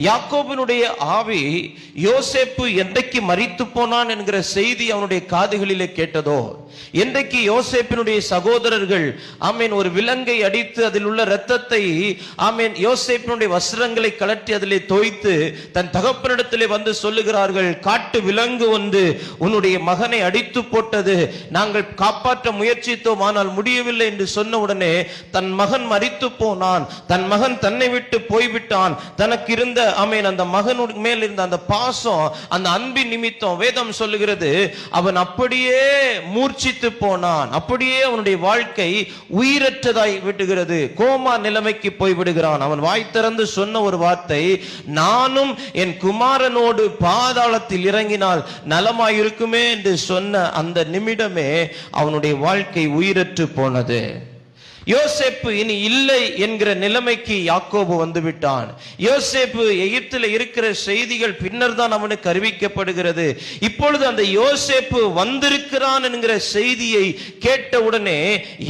யாக்கோபினுடைய ஆவி யோசேப்பு என்றைக்கு மறித்து போனான் என்கிற செய்தி அவனுடைய காதுகளிலே கேட்டதோ? என்றைக்கு யோசேப்பினுடைய சகோதரர்கள் ஆமீன் ஒரு விலங்கை அடித்து அதில் உள்ள இரத்தத்தை ஆமீன் யோசேப்பினுடைய வஸ்திரங்களை கலட்டி அதிலே தோய்த்து தன் தகப்பனிடத்திலே வந்து சொல்லுகிறார்கள் காட்டு விலங்கு வந்து உன்னுடைய மகனை அடித்து போட்டது. நாங்கள் காப்பாற்ற முயற்சித்தோம் ஆனால் முடியவில்லை என்று சொன்ன உடனே தன் மகன் மறித்து போனான். தன் மகன் தன்னை விட்டு போய்விட்டான். தனக்கு இருந்த அமேன் அந்த மகனுடைய மேல் இருந்த அந்த பாசம் அந்த அன்பின் நிமித்தம் வேதம் சொல்லுகிறது அவன் அப்படியே மூர்ச்சித்து போனான். அப்படியே அவனுடைய வாழ்க்கை உயிரற்றதாய் விட்டுகிறது. கோமா நிலைமைக்கு போய் விடுகிறான். அவன் வாய் திறந்து சொன்ன ஒரு வார்த்தை நானும் என் குமாரனோடு பாதாளத்தில் இறங்கினால் நலமாயிருக்குமே என்று சொன்ன அந்த நிமிடமே அவனுடைய வாழ்க்கை உயிரற்று போனது. யோசேப்பு இனி இல்லை என்கிற நிலைமைக்கு யாக்கோபு வந்துவிட்டான். யோசேப்பு எகிப்தில் இருக்கிற செய்திகள் பின்னர் தான் அவனுக்கு அறிவிக்கப்படுகிறது. இப்பொழுது அந்த யோசேப்பு வந்திருக்கிறான் என்கிற செய்தியை கேட்டவுடனே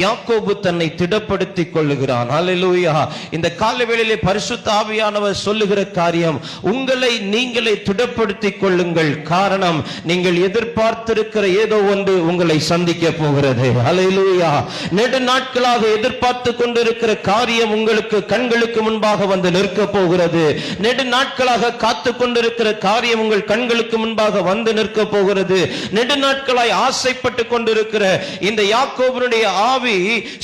யாக்கோபு தன்னை திடப்படுத்திக் கொள்ளுகிறான். அல்லேலூயா இந்த காலவேளையிலே பரிசுத்த ஆவியானவர் சொல்லுகிற காரியம் உங்களை நீங்களே திடப்படுத்திக் கொள்ளுங்கள். காரணம் நீங்கள் எதிர்பார்த்திருக்கிற ஏதோ ஒன்று உங்களை சந்திக்க போகிறது. அலையிலூயா நெடு நாட்களாக எதிர் எதிர்பார்த்து கொண்டிருக்கிற காரியம் உங்களுக்கு கண்களுக்கு முன்பாக வந்து நிற்க போகிறது. நெடு நாட்களாக காத்து கொண்டிருக்கிற காரியம் உங்கள் கண்களுக்கு முன்பாக வந்து நிற்க போகிறது. நெடு நாட்களாய் ஆசைப்பட்டு கொண்டிருக்கிற இந்த யாக்கோபனுடைய ஆவி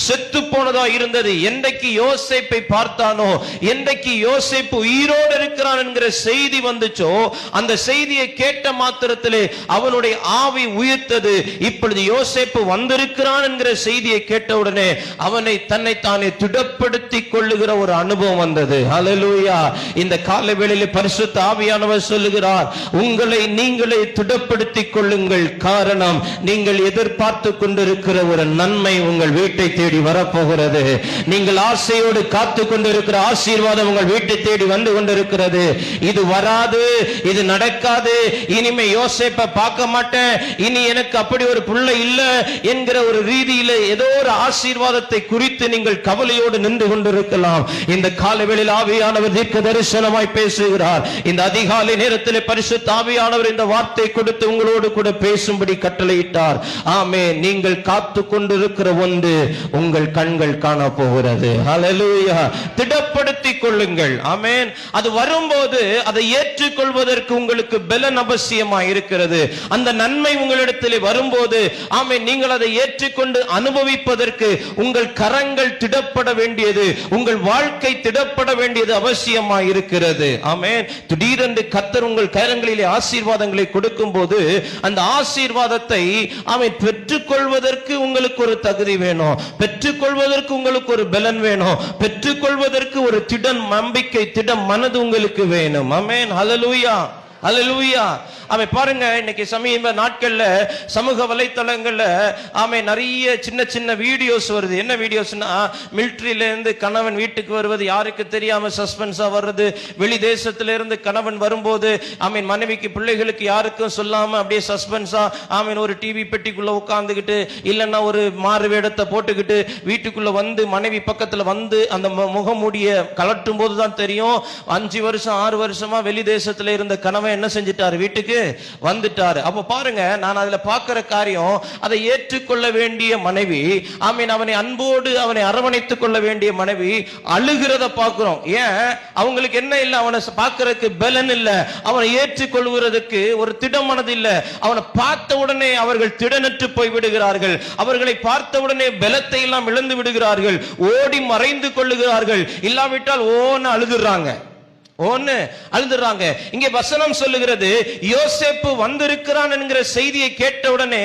செத்து போனதா இருந்தது. என்றைக்கு யோசேப்பை பார்த்தானோ என்றைக்கு யோசேப்பு உயிரோடு இருக்கிறான் என்கிற செய்தி வந்துச்சோ அந்த செய்தியை கேட்ட மாத்திரத்திலே அவனுடைய ஆவி உயிர்த்தது. இப்பொழுது யோசேப்பு வந்திருக்கிறான் என்கிற செய்தியை கேட்டவுடனே அவன் தன்னை தானே திடப்படுத்தி கொள்ளுகிற ஒரு அனுபவம் வந்தது. அலலூயா இந்த கால வேளையில பரிசுத்த ஆவியானவர் சொல்லுகிறார் உங்களை நீங்களே திடப்படுத்தி கொள்ளுங்கள். காரணம் நீங்கள் எதிர்பார்த்து கொண்டிருக்கிற ஒரு நன்மை உங்கள் வீட்டை தேடி வரப்போகிறது. நீங்கள் ஆசையோடு காத்து கொண்டிருக்கிற ஆசீர்வாதம் உங்கள் வீட்டை தேடி வந்து கொண்டிருக்கிறது. இது வராது இது நடக்காது. இனிமே யோசிப்ப பார்க்க மாட்டேன். இனி எனக்கு அப்படி ஒரு பிள்ளை இல்லை என்கிற ஒரு ரீதியில ஏதோ ஒரு ஆசீர்வாதத்தை குறித்து நீங்கள் கவலையோடு நின்று கொண்டிருக்கலாம். இந்த காலவெளியில் ஆவியானவர் தீர்க்க தரிசனமாய் பேசுகிறார். இந்த அதிகாலை நேரத்தில் பரிசுத்த ஆவியானவர் இந்த வார்த்தை கொடுத்து உங்களோடு கூட பேசும்படி கட்டளையிட்டார். ஆமே நீங்கள் காத்து கொண்டிருக்கிற ஒன்று உங்கள் கண்கள் காண போகிறது திடப்படுத்தி கொள்ளுங்கள். ஆமேன். அது வரும்போது அதை ஏற்றுக்கொள்வதற்கு உங்களுக்கு பலன் அவசியமாய் இருக்கிறது. அந்த நன்மை உங்களிடத்தில் வரும்போது ஆமே நீங்கள் அதை ஏற்றுக்கொண்டு அனுபவிப்பதற்கு உங்கள் கரங்கள் திடப்பட வேண்டியது உங்கள் வாழ்க்கை திடப்பட வேண்டியது அவசியமா இருக்கிறது ஆமேன். திடீரென்று கத்தர் உங்கள் கரங்களிலே ஆசீர்வாதங்களை கொடுக்கும் போது அந்த ஆசீர்வாதத்தை அவன் பெற்றுக்கொள்வதற்கு உங்களுக்கு ஒரு தகுதி வேணும். பெற்றுக்கொள்வதற்கு உங்களுக்கு ஒரு பலன் வேணும். பெற்றுக்கொள்வதற்கு ஒரு திடன் நம்பிக்கை திடம் மனது உங்களுக்கு வேணும். ஆமென். ஹalleluya ஹalleluya அவன் பாருங்க இன்னைக்கு சமீப நாட்கள்ல சமூக வலைத்தளங்கள்ல அவன் நிறைய சின்ன சின்ன வீடியோஸ் வருது. என்ன வீடியோஸ்னா மிலிட்ரியில இருந்து கணவன் வீட்டுக்கு வருவது யாருக்கு தெரியாம சஸ்பென்ஸா வர்றது வெளி தேசத்துல இருந்து கணவன் வரும்போது அவன் மனைவிக்கு பிள்ளைகளுக்கு யாருக்கும் சொல்லாம அப்படியே சஸ்பென்ஸா அவன் ஒரு டிவி பெட்டிக்குள்ள உட்காந்துக்கிட்டு இல்லைன்னா ஒரு மாறு வேடத்தை போட்டுக்கிட்டு வீட்டுக்குள்ள வந்து மனைவி பக்கத்துல வந்து அந்த மு- முகமூடிய கலட்டும் போது தான் தெரியும். அஞ்சு வருஷம் ஆறு வருஷமா வெளி தேசத்துல இருந்த கணவன் என்ன செஞ்சிட்டாரு? வீட்டுக்கு வந்துட்டாரு. அப்ப பாருங்க நான் அதுல பாக்குற காரியம் அதை ஏற்றுக்கொள்ள வேண்டிய மனைவி ஐ மீன் அவனை அன்போடு அவனை அரவணைத்துக் கொள்ள வேண்டிய மனைவி அழுகிறத பார்க்கிறோம். ஏன்? அவங்களுக்கு என்ன இல்ல? அவனை பார்க்கறதுக்கு பலன் இல்ல. அவனை ஏற்றுக்கொள்வதற்கு ஒரு திடமனது இல்ல. அவனை பார்த்த உடனே அவர்கள் திடனற்று போய் விடுகிறார்கள். அவர்களை பார்த்த உடனே பலத்தை எல்லாம் இழந்து விடுகிறார்கள். ஓடி மறைந்து கொள்ளுகிறார்கள். இல்லாவிட்டால் ஓன்னு அழுதுறாங்க. ஒன்னு அழுதுறாங்க. இங்கே வசனம் சொல்லுகிறது யோசேப்பு வந்திருக்கிறான் என்கிற செய்தியை கேட்ட உடனே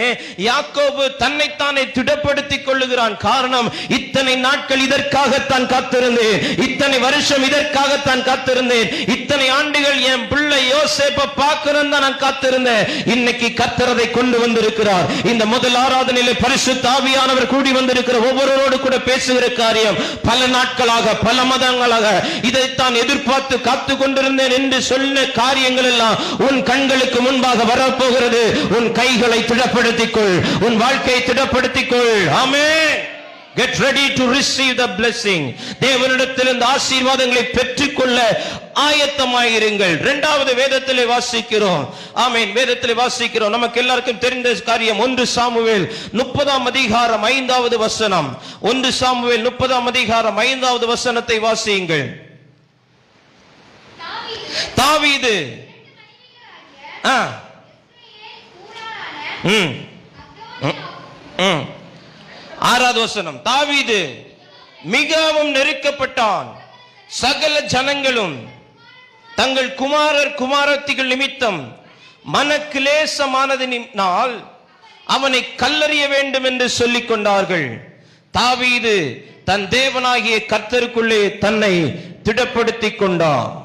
யாக்கோபு தன்னைத்தானே திடப்படுத்திக் கொள்ளுகிறான். காரணம் இத்தனை நாட்கள் இதற்காகத்தான் காத்திருந்தேன். இத்தனை வருஷம் இதற்காகத்தான் காத்திருந்தேன். இத்தனை ஆண்டுகள் என் பிள்ளை யோசேப்பை பார்க்கணும் தான் நான் காத்திருந்தேன். இன்னைக்கு கத்தரதை கொண்டு வந்திருக்கிறார். இந்த முதல் ஆராதனையில பரிசு தாவியானவர் கூடி வந்திருக்கிற ஒவ்வொருவரோடு கூட பேசுகிற காரியம் பல நாட்களாக பல மதங்களாக இதைத்தான் எதிர்பார்த்து காத்து கொண்டிருந்தேன் என்று சொன்ன காரியங்கள் எல்லாம் உன் கண்களுக்கு முன்பாக வரப்போகிறது. உன் கைகளை திடப்படுத்திக் கொள் உன் வாழ்க்கையை திடப்படுத்திக் கொள் ஆமே get ready to receive the blessing. தேவனிடத்திலிருந்து ஆசீர்வாதங்களை பெற்றுக்கொள்ள ஆயத்தமாயிருங்கள். இரண்டாவது வேதத்திலே வாசிக்கிறோம். ஆமீன். வேதத்திலே வாசிக்கிறோம். நமக்கு எல்லாருக்கும் தெரிந்த காரியம் ஒன்று சாமுவேல் முப்பதாம் அதிகாரம் ஐந்தாவது வசனம். ஒன்று சாமுவேல் முப்பதாம் அதிகாரம் ஐந்தாவது வசனத்தை வாசியுங்கள். தாவீது. ஆ. ம். ம், ஆறாவது வசனம். தாவீது மிகவும் நெருக்கப்பட்டான். சகல ஜனங்களும் தங்கள் குமாரர் குமாரத்திகள் நிமித்தம் மனக்கிலேசமானதினால் அவனை கல்லறிய வேண்டும் என்று சொல்லிக் கொண்டார்கள். தாவீது தன் தேவனாகிய கர்த்தருக்குள்ளே தன்னை திடப்படுத்திக் கொண்டான்.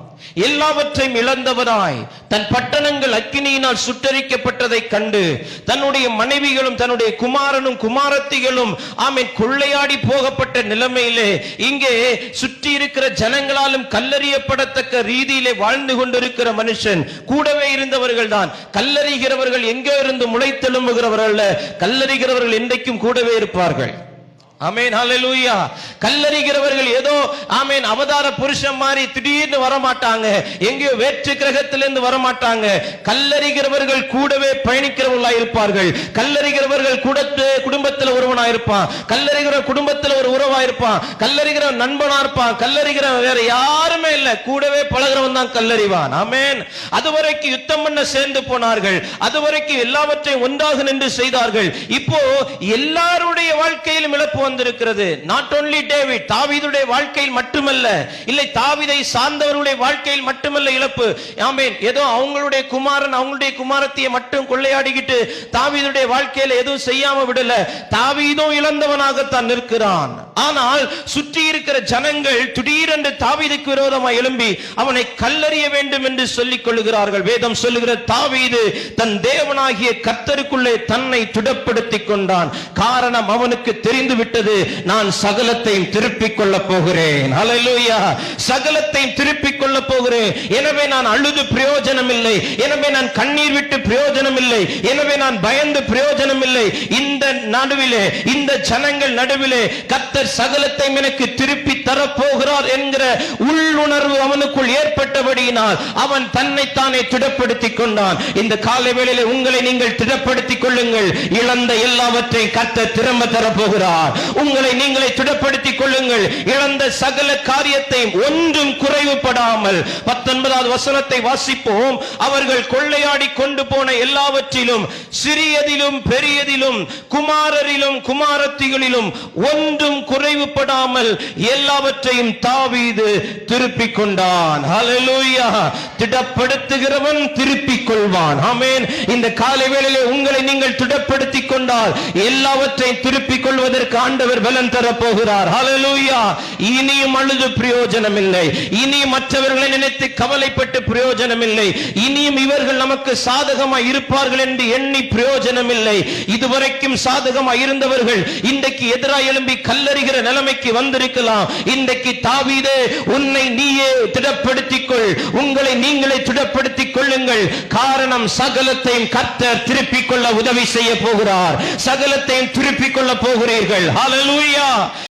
எல்லாவற்றையும் இழந்தவராய் தன் பட்டணங்கள் அக்கினியினால் சுட்டரிக்கப்பட்டதை கண்டு தன்னுடைய மனைவிகளும் தன்னுடைய குமாரனும் குமாரத்திகளும் ஆமென் கொள்ளையாடி போகப்பட்ட நிலைமையிலே இங்கே சுற்றி இருக்கிற ஜனங்களாலும் கல்லறியப்படத்தக்க ரீதியிலே வாழ்ந்து கொண்டிருக்கிற மனுஷன் கூடவே இருந்தவர்கள் தான் கல்லறிகிறவர்கள் எங்கே இருந்து முளைத்தெழும்புகிறவர்கள் கல்லறிகிறவர்கள் என்றைக்கும் கூடவே இருப்பார்கள். ஆமேன் ஹalleluya. கல்லறிகிறவர்கள் ஏதோ ஆமேன் அவதார புருஷன் மாதிரி திடீர்னு வர மாட்டாங்க எங்கேயோ வேற்று கிரகத்திலிருந்து வர மாட்டாங்க கல்லறிகிறவர்கள் கூடவே பயணிக்கிறவர்களா இருப்பார்கள். கல்லறிகிறவர்கள் கூட குடும்பத்தில் ஒருவனா இருப்பான். கல்லறிகிற குடும்பத்தில் ஒரு உறவா இருப்பான். கல்லறிகிற நண்பனா இருப்பான். கல்லறிகிற வேற யாருமே இல்ல. கூடவே பழகிறவன் தான் கல்லறிவான். ஆமேன். அதுவரைக்கும் யுத்தம் பண்ண சேர்ந்து போனார்கள். அதுவரைக்கும் எல்லாவற்றையும் ஒன்றாக நின்று செய்தார்கள். இப்போ எல்லாருடைய வாழ்க்கையிலும் இழப்பு வந்திருக்கிறது. நாட் ஓன்லி டேவிட் தாவீதுடைய வாழ்க்கையில் மட்டுமல்ல இல்லை தாவிதை சார்ந்தவர்களுடைய வாழ்க்கையில் மட்டுமல்ல இழப்பு. ஆமேன். ஏதோ அவங்களுடைய குமாரன் அவங்களுடைய குமாரத்தியை மட்டும் கொள்ளையாடிக்கிட்டு தாவீதுடைய வாழ்க்கையில எதுவும் செய்யாம விடல. தாவீதும் இழந்தவனாகத்தான் நிற்கிறான். ஆனால் சுற்றி இருக்கிற ஜனங்கள் திடீரென்று தாவீதுக்கு விரோதமாக எழும்பி அவனை கல்லறிய வேண்டும் என்று சொல்லிக் கொள்ளுகிறார்கள். வேதம் சொல்லுகிற தாவீது தன் தேவனாகிய கர்த்தருக்குள்ளே தன்னை துடப்படுத்திக் கொண்டான். காரணம் அவனுக்கு தெரிந்து விட்டது நான் சகலத்தையும் திருப்பிக் கொள்ள போகிறேன். ஹalleluya சகலத்தையும் திருப்பிக் கொள்ள போகிறேன். எனவே நான் அழுது பிரயோஜனம் இல்லை எனவே நான் கண்ணீர் விட்டு பிரயோஜனம் இல்லை எனவே நான் பயந்து பிரயோஜனம் இல்லை இந்த நடுவிலே இந்த ஜனங்கள் நடுவிலே கத்தர் சகலத்தையும் எனக்கு திருப்பி தரப்போகிறார் என்கிற உள்ளுணர்வு அவனுக்குள் ஏற்பட்டபடியினால் அவன் தன்னைத்தானே திடப்படுத்திக் கொண்டான். இந்த காலை வேளையிலே உங்களை நீங்கள் திடப்படுத்திக் கொள்ளுங்கள். இழந்த எல்லாவற்றையும் கத்த திரும்ப தரப்போகிறார். உங்களை நீங்களை திடப்படுத்திக் கொள்ளுங்கள். இழந்த சகல காரியத்தையும் ஒன்றும் குறைவுபடாமல் பத்தொன்பதாவது வசனத்தை வாசிப்போம். அவர்கள் கொள்ளையாடி கொண்டு போன எல்லாவற்றிலும் சிறியதிலும் பெரியதிலும் குமாரரிலும் குமாரத்திகளிலும் ஒன்றும் குறைவுபடாமல் எல்லாவற்றையும் தாவீது திருப்பிக் கொண்டான். திடப்படுத்துகிறவன் திருப்பிக் கொள்வான். ஆமேன் இந்த காலை வேளையிலே உங்களை நீங்கள் திடப்படுத்திக் கொண்டால் எல்லாவற்றையும் திருப்பிக் கொள்வதற்கு ஆண்டவர் பலன் தரப்போகிறார். இனியும் அழுது பிரயோஜனம் இல்லை இனி மற்றவர்களை நினைத்து கவலைப்பட்டு பிரயோஜனம் இல்லை இனியும் இவர்கள் நமக்கு சாதகமா இருப்பார்கள் என்று எண்ணி பிரயோஜனம் இல்லை இதுவரைக்கும் சாதகமா இருந்தவர்கள் இன்றைக்கு எதிராக எழும்பி கல்லறிகிற நிலைமைக்கு வந்திருக்கலாம். இன்றைக்கு தாவீதே உன்னை நீயே திடப்படுத்திக் கொள் உங்களை நீங்களே திடப்படுத்திக் கொள்ளுங்கள். காரணம் சகலத்தையும் கர்த்தர் திருப்பிக் கொள்ள உதவி செய்ய போகிறார். சகலத்தையும் திருப்பிக் கொள்ள போகிறீர்கள். ஹalleluya